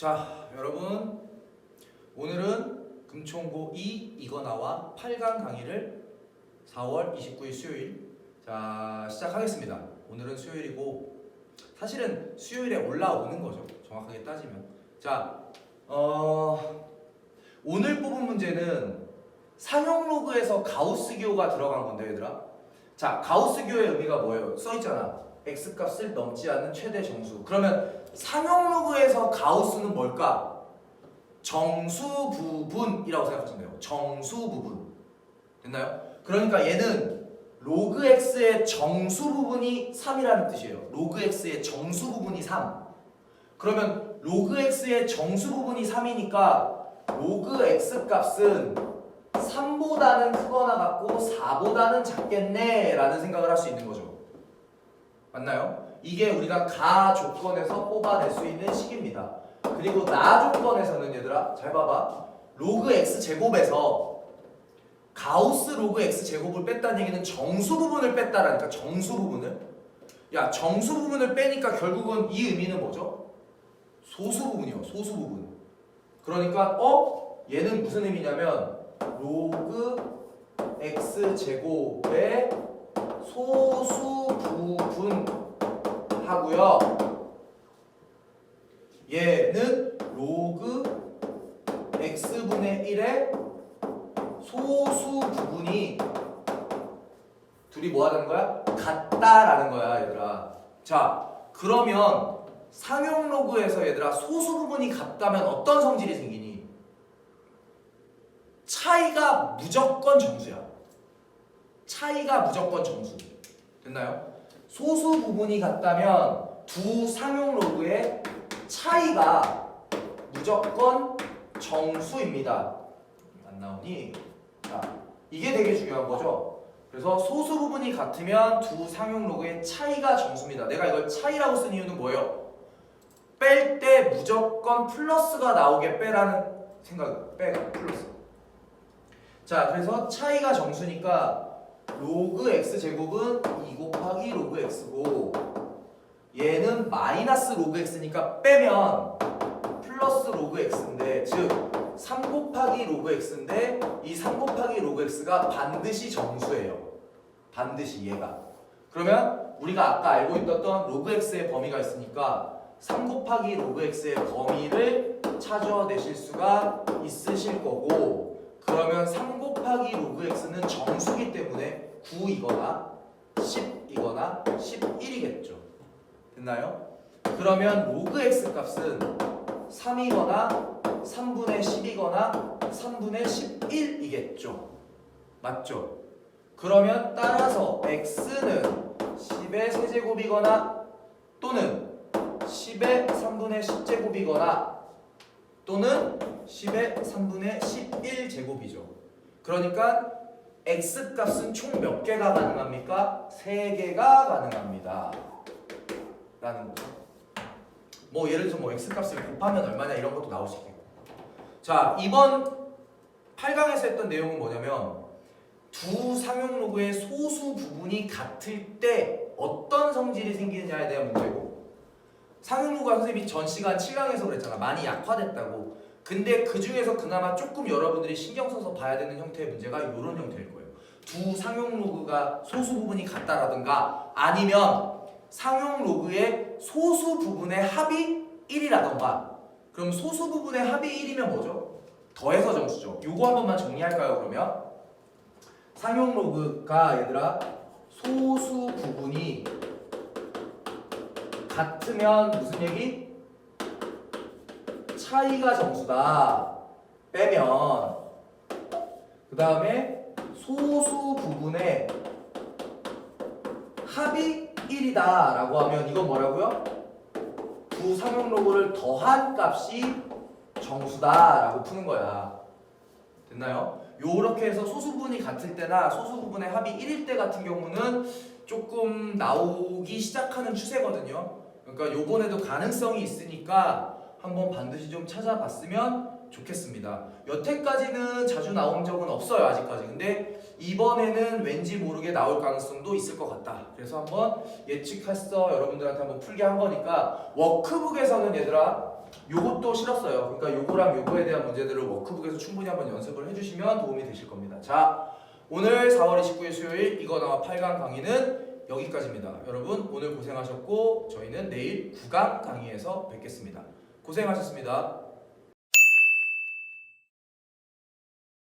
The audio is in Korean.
자, 여러분 오늘은 금총고 2 이거 나와 8강 강의를 4월 29일 수요일 자 시작하겠습니다. 오늘은 수요일이고 사실은 수요일에 올라오는 거죠. 정확하게 따지면 자 어, 오늘 뽑은 문제는 상용 로그에서 가우스 기호가 들어간 건데 얘들아. 자 가우스 기호의 의미가 뭐예요? 써 있잖아. X 값을 넘지 않는 최대 정수. 그러면 상용 로그에서 가우스는 뭘까? 정수 부분이라고 생각하시면 돼요. 정수 부분. 됐나요? 그러니까 얘는 로그 x의 정수 부분이 3이라는 뜻이에요. 로그 x의 정수 부분이 3. 그러면 로그 x의 정수 부분이 3이니까 로그 x 값은 3보다는 크거나 같고 4보다는 작겠네 라는 생각을 할 수 있는 거죠. 맞나요? 이게 우리가 가 조건에서 뽑아낼 수 있는 식입니다. 그리고 나 조건에서는 얘들아 잘 봐봐 로그 x 제곱에서 가우스 로그 x 제곱을 뺐다는 얘기는 정수 부분을 뺐다라니까 정수 부분을 야 정수 부분을 빼니까 결국은 이 의미는 뭐죠? 소수 부분이요 소수 부분 그러니까 어? 얘는 무슨 의미냐면 로그 x 제곱의 소수 부분 하고요. 얘는 로그 x분의 1의 소수 부분이 둘이 뭐 하는 거야? 같다라는 거야, 얘들아. 자, 그러면 상용 로그에서 얘들아 소수 부분이 같다면 어떤 성질이 생기니? 차이가 무조건 정수야. 차이가 무조건 정수. 됐나요? 소수 부분이 같다면 두 상용 로그의 차이가 무조건 정수입니다. 안 나오니? 자, 이게 되게 중요한 거죠. 그래서 소수 부분이 같으면 두 상용 로그의 차이가 정수입니다. 내가 이걸 차이라고 쓴 이유는 뭐예요? 뺄 때 무조건 플러스가 나오게 빼라는 생각. 빼가 플러스. 자, 그래서 차이가 정수니까 로그 x 제곱은 2 곱하기 로그 x고 얘는 마이너스 로그 x니까 빼면 플러스 로그 x인데 즉 3 곱하기 로그 x인데 이 3 곱하기 로그 x가 반드시 정수예요. 반드시 얘가. 그러면 우리가 아까 알고 있었던 로그 x의 범위가 있으니까 3 곱하기 로그 x의 범위를 찾아내실 수가 있으실 거고 그러면 3 곱 하기 로그 x는 정수기 때문에 9이거나 10이거나 11이겠죠. 됐나요? 그러면 로그 x 값은 3이거나 3분의 10이거나 3분의 11이겠죠. 맞죠? 그러면 따라서 x는 10의 세제곱이거나 또는 10의 3분의 10제곱이거나 또는 10의 3분의 11제곱이죠. 그러니까 x 값은 총 몇 개가 가능합니까? 3개가 가능합니다. 라는 거죠. 뭐 예를 들어서 뭐 x 값을 곱하면 얼마냐 이런 것도 나올 수 있겠고. 자, 이번 8강에서 했던 내용은 뭐냐면 두 상용 로그의 소수 부분이 같을 때 어떤 성질이 생기느냐에 대한 문제고 상용 로그가 선생님이 전 시간 7강에서 그랬잖아. 많이 약화됐다고. 근데 그 중에서 그나마 조금 여러분들이 신경 써서 봐야 되는 형태의 문제가 이런 형태일 거예요. 두 상용 로그가 소수 부분이 같다라든가 아니면 상용 로그의 소수 부분의 합이 1이라던가 그럼 소수 부분의 합이 1이면 뭐죠? 더해서 정수죠. 요거 한 번만 정리할까요, 그러면? 상용 로그가 얘들아 소수 부분이 같으면 무슨 얘기? 차이가 정수다. 빼면 그 다음에 소수 부분의 합이 1이다 라고 하면 이건 뭐라고요? 두 상용 로그를 더한 값이 정수다 라고 푸는 거야 됐나요? 요렇게 해서 소수 부분이 같을 때나 소수 부분의 합이 1일 때 같은 경우는 조금 나오기 시작하는 추세거든요 그러니까 요번에도 가능성이 있으니까 한번 반드시 좀 찾아봤으면 좋겠습니다. 여태까지는 자주 나온 적은 없어요 아직까지. 근데 이번에는 왠지 모르게 나올 가능성도 있을 것 같다. 그래서 한번 예측했어 여러분들한테 한번 풀게 한 거니까 워크북에서는 얘들아 요것도 실었어요. 그러니까 요거랑 요거에 대한 문제들을 워크북에서 충분히 한번 연습을 해주시면 도움이 되실 겁니다. 자 오늘 4월 29일 수요일 이거 나와 8강 강의는 여기까지입니다. 여러분 오늘 고생하셨고 저희는 내일 9강 강의에서 뵙겠습니다. 고생하셨습니다.